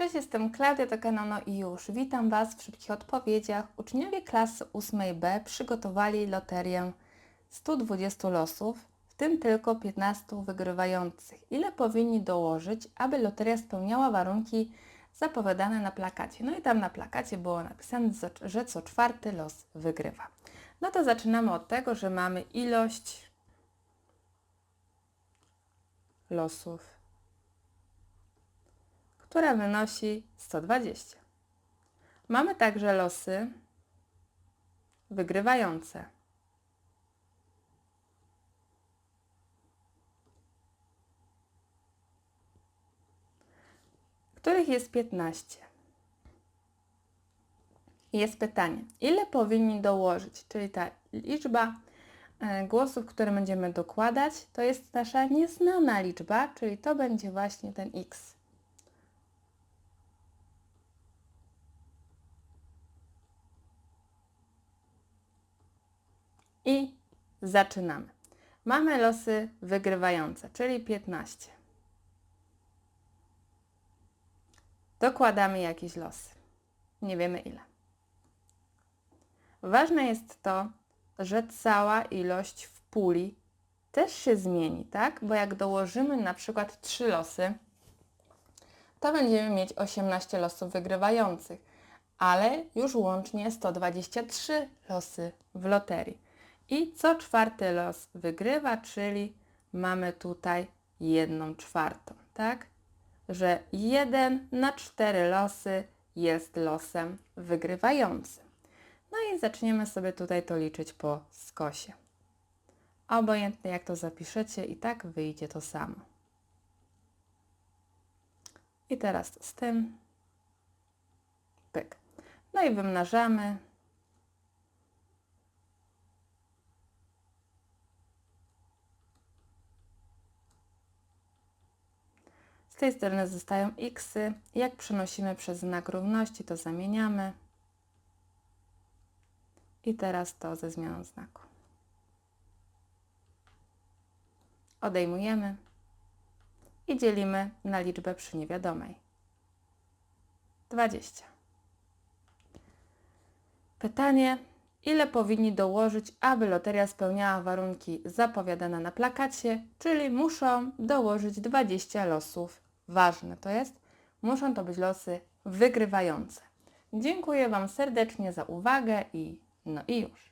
Cześć, jestem Klaudia, to kanał No i już. Witam Was w szybkich odpowiedziach. Uczniowie klasy 8b przygotowali loterię 120 losów, w tym tylko 15 wygrywających. Ile powinni dołożyć, aby loteria spełniała warunki zapowiadane na plakacie? No i tam na plakacie było napisane, że co czwarty los wygrywa. No to zaczynamy od tego, że mamy ilość losów która wynosi 120. Mamy także losy wygrywające. których jest 15. I Jest pytanie, ile powinni dołożyć, czyli ta liczba e, głosów, które będziemy dokładać, to jest nasza nieznana liczba, czyli to będzie właśnie ten x. I zaczynamy. Mamy losy wygrywające, czyli 15. Dokładamy jakieś losy. Nie wiemy ile. Ważne jest to, że cała ilość w puli też się zmieni, tak? Bo jak dołożymy na przykład 3 losy, to będziemy mieć 18 losów wygrywających, ale już łącznie 123 losy w loterii. I co czwarty los wygrywa, czyli mamy tutaj jedną czwartą, tak? Że jeden na cztery losy jest losem wygrywającym. No i zaczniemy sobie tutaj to liczyć po skosie. Obojętnie jak to zapiszecie, i tak wyjdzie to samo. I teraz z tym pyk. No i wymnażamy. Tej strony zostają xy. Jak przenosimy przez znak równości, to zamieniamy. I teraz to ze zmianą znaku. Odejmujemy i dzielimy na liczbę przy niewiadomej. 20. Pytanie, ile powinni dołożyć, aby loteria spełniała warunki zapowiadane na plakacie, czyli muszą dołożyć 20 losów. Ważne to jest, muszą to być losy wygrywające. Dziękuję Wam serdecznie za uwagę i no i już.